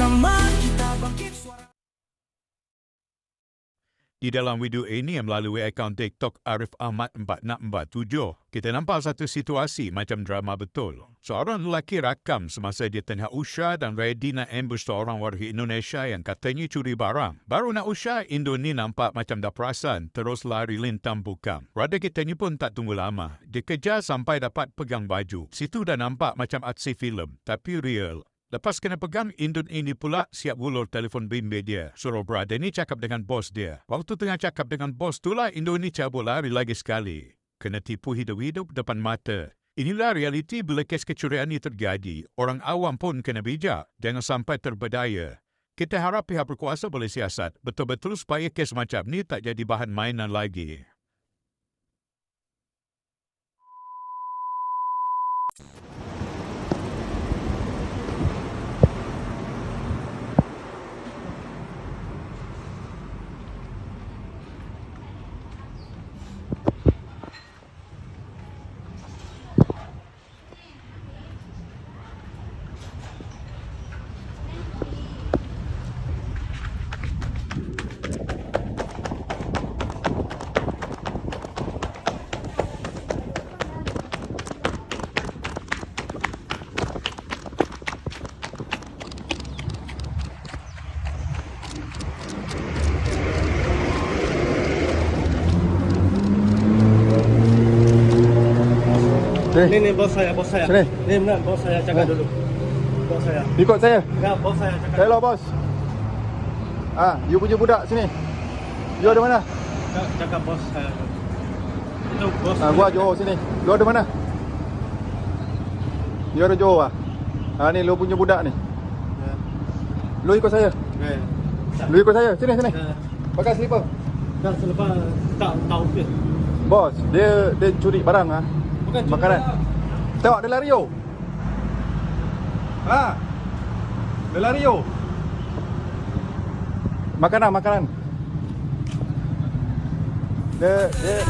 bersama kita bangkit suara. Di dalam video ini melalui akaun TikTok Arif Ahmad 4647, kita nampak satu situasi macam drama betul. Seorang lelaki rakam semasa dia tengah usha dan ready nak ambush seorang warga Indonesia yang katanya curi barang. Baru nak usha, Indo ni nampak macam dah perasan, terus lari lintang bukam. Rada kita ni pun tak tunggu lama. Dia kejar sampai dapat pegang baju. Situ dah nampak macam aksi filem, tapi real. Lepas kena pegang, Indon ini pula siap gulur telefon bimbit dia. Suruh brother ni cakap dengan bos dia. Waktu tengah cakap dengan bos tu lah, Indon ni cabut lari lagi sekali. Kena tipu hidup-hidup depan mata. Inilah realiti bila kes kecurian ini terjadi. Orang awam pun kena bijak. Jangan sampai terbedaya. Kita harap pihak berkuasa boleh siasat betul-betul supaya kes macam ni tak jadi bahan mainan lagi. Sini, Ni ni bos saya, bos saya. Sini. Ni benar bos saya Ha. dulu. Bos saya. ikut saya. Ya, bos saya jaga. Hello bos. Ah, you punya budak sini. You ada mana? Jaga, jaga bos saya. Itu bos. Ah, gua Johor sini. Lu ada mana? You ada Johor ah? Ah ni lu punya budak ni. Ya. Lu ikut saya. Ya. Lu ikut saya. Sini sini. Ya. Pakai slipper. Dan selepas tak tahu ke. Bos, dia dia curi barang ah. Bukan cuma- Makanan. Tengok dia lari yo. Ha. Dia lari yo. Makanan, makanan. Dia dia